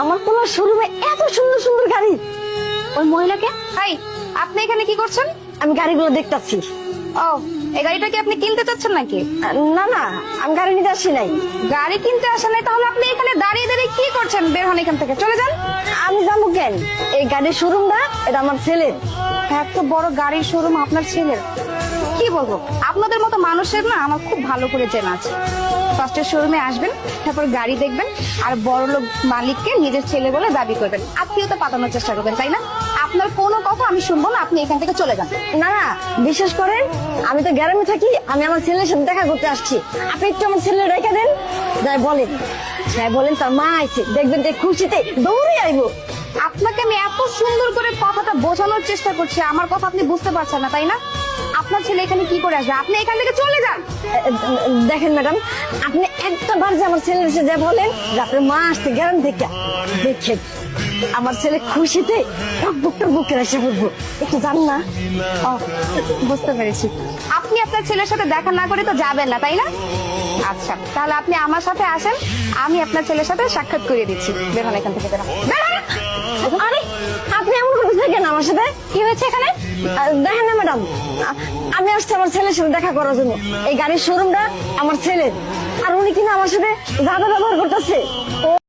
আমার তোমার শোরুমে এত সুন্দর সুন্দর গাড়ি। ওই মহিলাকে? হাই আপনি এখানে কি করছেন? আমি গাড়িগুলো দেখতাছি। ও এই গাড়িটা কি আপনি কিনতে চাচ্ছেন নাকি? না না আমি গাড়ি নিতে আসি নাই। গাড়ি কিনতে আসেন নাই তাহলে আপনি এখানে দাঁড়িয়ে দাঁড়িয়ে কি করছেন? বের হন এখান থেকে চলে যান। আমি যাব কেন? এই গাড়ির শোরুমটা এটা আমার ছেলের। এত বড় গাড়ির শোরুম আপনার ছেলের? কি বলব? আপনাদের মতো মানুষের না আমার খুব ভালো করে চেনা আছে। ফার্স্টে শোরুমে আসবেন তারপর গাড়ি দেখবেন আর বড় লোক মালিককে নিজের ছেলে বলে দাবি করবেন। আত্মীয়তা পাতানোর চেষ্টা করবেন তাই না? আপনার কোনো কথা আমি শুনব না আপনি এখান থেকে চলে যান। না না বিশ্বাস করেন আমি তো গ্রামে থাকি আমি আমার ছেলের সাথে দেখা করতে আসছি। আপনি একটু আমার ছেলে রেখে দেন যাই বলেন। যাই বলেন তার মা আছে দেখবেন যে খুশিতে দৌড়ে আইবো। আপনাকে আমি এত সুন্দর করে কথাটা বোঝানোর চেষ্টা করছি আমার কথা আপনি বুঝতে পারছেন না তাই না? আপনার ছেলে এখানে কি করে আসবে? আপনি এখান থেকে চলে যান। দেখেন ম্যাডাম, আপনি একটা বার যে আমার ছেলের এসে যা বলেন যে মা আসতে গেলেন থেকে দেখেন, আমার ছেলে খুশিতে বুকটা বুকে এসে পড়ব। একটু জান না? বুঝতে পেরেছি। আপনি আপনার ছেলের সাথে দেখা না করে তো যাবেন না, তাই না? আচ্ছা তাহলে আপনি আমার সাথে আসেন, আমি আপনার ছেলের সাথে সাক্ষাৎ করিয়ে দিচ্ছি। বের হন এখান থেকে বের হন। বের হন। আরে, আপনি এমন করতেছেন কেন আমার সাথে? কি হয়েছে এখানে? দেখেন না, ম্যাডাম। আমি আসছি আমার ছেলের সাথে দেখা করার জন্য। এই গাড়ির শোরুমটা আমার ছেলের। আর উনি কিনা আমার সাথে দাদা ব্যবহার করতেছে।